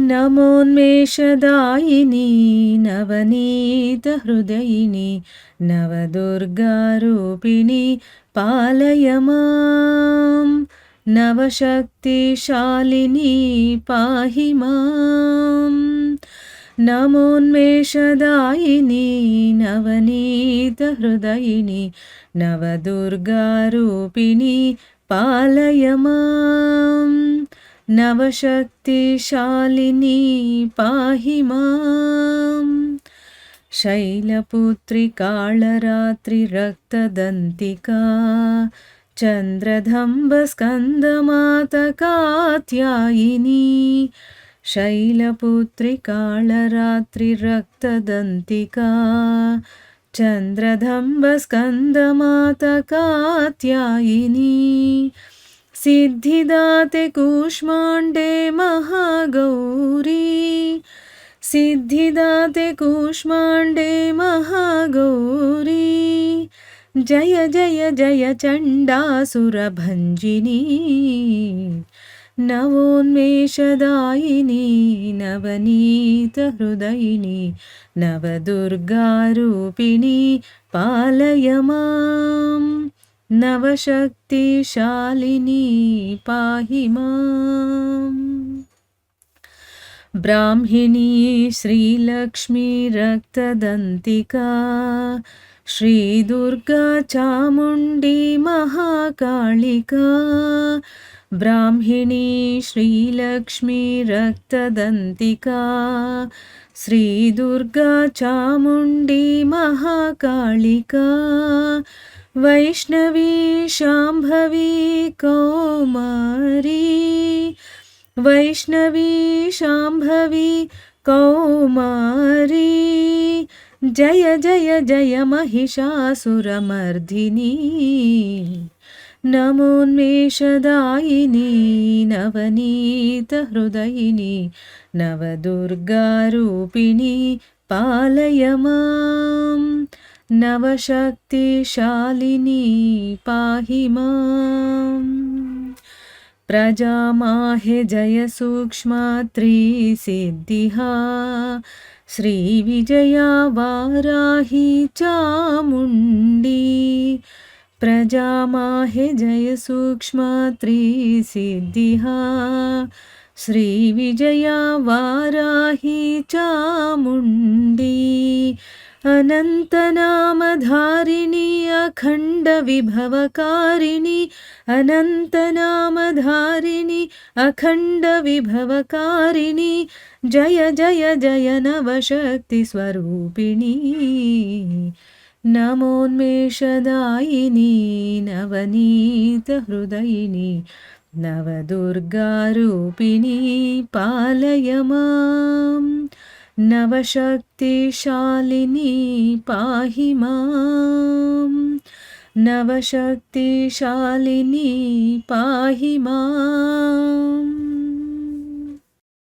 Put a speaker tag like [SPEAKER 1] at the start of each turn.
[SPEAKER 1] नमोन्मेषदायिनी नवनीतहृदयिनी नवदुर्गारूपिणी पालय मां नवशक्तिशालिनी पाहि माम्। नमोन्मेषदायिनी नवनीतहृदयिनी नवदुर्गारूपिणी पालय माम् नवशक्तिशालिनी पाहि माम्। शैलपुत्री काळरात्रिरक्तदन्तिका चन्द्रधम्बस्कन्दमातकात्यायिनी। शैलपुत्री काळरात्रिरक्तदन्तिका चन्द्रधम्बस्कन्दमातकात्यायिनी सिद्धिदाते कूष्माण्डे महागौरी। सिद्धिदाते कूष्माण्डे महागौरी। जय जय जय चण्डासुरभञ्जिनी। नवोन्मेषदायिनी, नवनीतहृदयिनी, नवदुर्गारूपिणी, पालय माम्। नवशक्तिशालिनी पाहि माम्। ब्राह्मिणी श्रीलक्ष्मी रक्तदन्तिका श्रीदुर्गा चामुण्डी महाकालिका ब्राह्मिणी श्रीलक्ष्मी रक्तदन्तिका श्रीदुर्गा चामुण्डी महाकालिका वैष्णवी शाम्भवी कौमारी। वैष्णवी शाम्भवी कौमारी। जय जय जय महिषासुरमर्दिनी। नमोन्मेषदायिनी नवनीतहृदयिनी नवदुर्गारूपिणी पालय माम् नवशक्तिशालिनी पाहि माम्। प्रजामाहे जयसूक्ष्मा त्रिसिद्धिहा। श्रीविजया वाराही चामुण्डी। प्रजामाहे जयसूक्ष्मा त्रिसिद्धिहा। श्रीविजया वाराही चामुण्डी। अनन्तनामधारिणी अखण्डविभवकारिणि अनन्तनामधारिणि अखण्डविभवकारिणि जय जय जय नवशक्तिस्वरूपिणी नमोन्मेषदायिनी नवनीतहृदयिनी नवदुर्गारूपिणी पालय माम् नवशक्तिशालिनी पाहि माम्। नवशक्तिशालिनी पाहि माम्